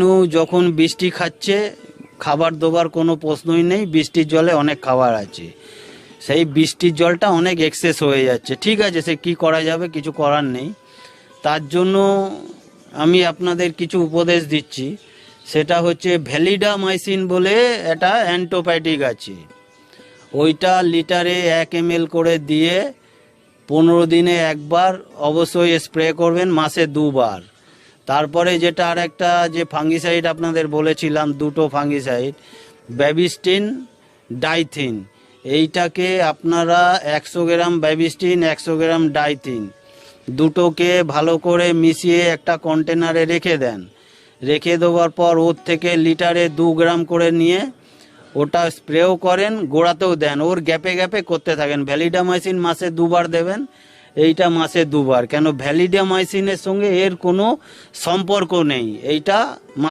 নু যখন বৃষ্টি খাচ্ছে, খাবার দেবার কোনো প্রশ্নই নেই, বৃষ্টির জলে অনেক খাবার আছে। সেই বৃষ্টির জলটা অনেক এক্সেস হয়ে যাচ্ছে। ঠিক আছে, সে কি করা যাবে কিছু করার নেই। তার জন্য আমি আপনাদের কিছু উপদেশ দিচ্ছি। সেটা হচ্ছে ভ্যালিডামাইসিন বলে এটা অ্যান্টোপ্যাটিক আছে। ওইটা লিটারে এক এম করে দিয়ে পনেরো দিনে একবার অবশ্যই স্প্রে করবেন, মাসে দুবার। তারপরে যেটা আর একটা যে ফাঙ্গিসাইড আপনাদের বলেছিলাম, দুটো ফাঙ্গিসাইড ব্যাবিস্টিন ডাইথিন এইটাকে আপনারা একশো গ্রাম ব্যাবিস্টিন একশো গ্রাম ডাইথিন দুটোকে ভালো করে মিশিয়ে একটা কন্টেনারে রেখে দেন। রেখে দেওয়ার পর ওর থেকে লিটারে দু গ্রাম করে নিয়ে ওটা স্প্রেও করেন, গোড়াতেও দেন। ওর গ্যাপে গ্যাপে করতে থাকেন। ভ্যালিডামাইসিন মাসে দুবার দেবেন। এইটা মাসে দুবার। কেন ভ্যালিডিয়ামাইসিনের সঙ্গে এর কোনো সম্পর্ক নেই। এইটা